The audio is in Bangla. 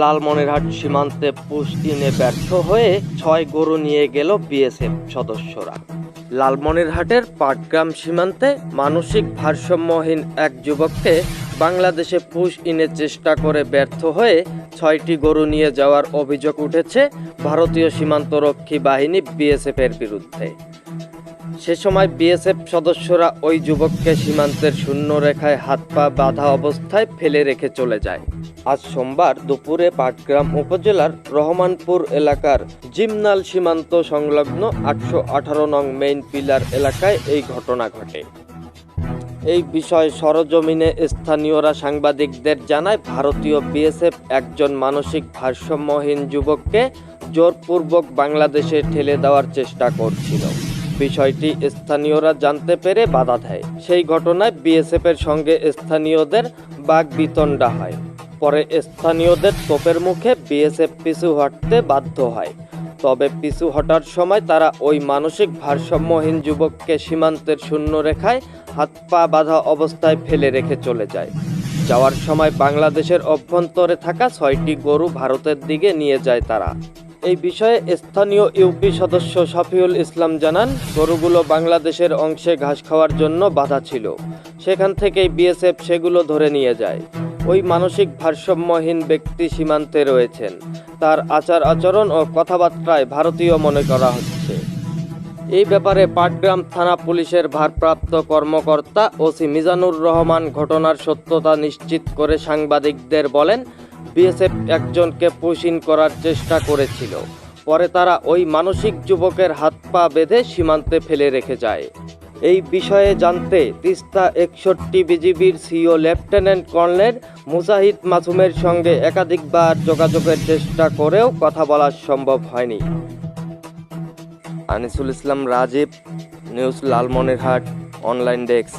লালমনিরহাট সীমান্তে পুষ্টিনে ব্যর্থ হয়ে ছয় গরু নিয়ে গেল বিএসএফ সদস্যরা। লালমনিরহাটের পাটগ্রাম সীমান্তে মানসিক ভারসাম্যহীন এক যুবককে বাংলাদেশে পুশ ইনে চেষ্টা করে ব্যর্থ হয়ে ছয়টি গরু নিয়ে যাওয়ার অভিযোগ উঠেছে ভারতীয় সীমান্তরক্ষী বাহিনী বিএসএফের বিরুদ্ধে। সে সময় বিএসএফ সদস্যরা ওই যুবককে সীমান্তের শূন্য রেখায় হাত পা বাঁধা অবস্থায় ফেলে রেখে চলে যায়। আজ সোমবার দুপুরে পাটগ্রাম উপজেলার রহমানপুর এলাকার জিমনাল সীমান্ত সংলগ্ন আটশো আঠারো নং মেইন পিলার এলাকায় এই ঘটনা ঘটে। এই বিষয়ে সরজমিনে স্থানীয়রা সাংবাদিকদের জানায়, ভারতীয় বিএসএফ একজন মানসিক ভারসাম্যহীন যুবককে জোরপূর্বক বাংলাদেশে ঠেলে দেওয়ার চেষ্টা করছিল। বিষয়টি স্থানীয়রা জানতে পেরে বাধা দেয়। সেই ঘটনায় বিএসএফ এর সঙ্গে স্থানীয়দের বাঘ বিতণ্ডা হয়। পরে স্থানীয়দের তোপের মুখে বিএসএফ পিছু হটতে বাধ্য হয়। তবে পিছু হটার সময় তারা ওই মানসিক ভারসাম্যহীন যুবককে সীমান্তের শূন্য রেখায় হাত পা বাঁধা অবস্থায় ফেলে রেখে চলে যায়। যাওয়ার সময় বাংলাদেশের অভ্যন্তরে থাকা ছয়টি গরু ভারতের দিকে নিয়ে যায় তারা। এই বিষয়ে স্থানীয় ইউপি সদস্য শফিউল ইসলাম জানান, গরুগুলো বাংলাদেশের অংশে ঘাস খাওয়ার জন্য বাধা ছিল। সেখান থেকেই বিএসএফ সেগুলো ধরে নিয়ে যায়। ওই মানসিক ভারসাম্যহীন ব্যক্তি সীমান্তে রয়েছেন। তার আচার আচরণ ও কথাবার্তায় ভারতীয় মনে করা হচ্ছে। এই ব্যাপারে পাটগ্রাম থানা পুলিশের ভারপ্রাপ্ত কর্মকর্তা ওসি মিজানুর রহমান ঘটনার সত্যতা নিশ্চিত করে সাংবাদিকদের বলেন বিএসএফ একজনকে পুশিন করার চেষ্টা করেছিল। পরে তারা ওই মানসিক যুবকের হাত পা বেঁধে সীমান্তে ফেলে রেখে যায়। এই বিষয়ে জানতে তিস্তা একষট্টি বিজিবির সিও লেফটেন্যান্ট কর্নেল মুজাহিদ মাসুমের সঙ্গে একাধিকবার যোগাযোগের চেষ্টা করেও কথা বলা সম্ভব হয়নি। Anisul Islam Rajib, news Lalmonirhat, online desk.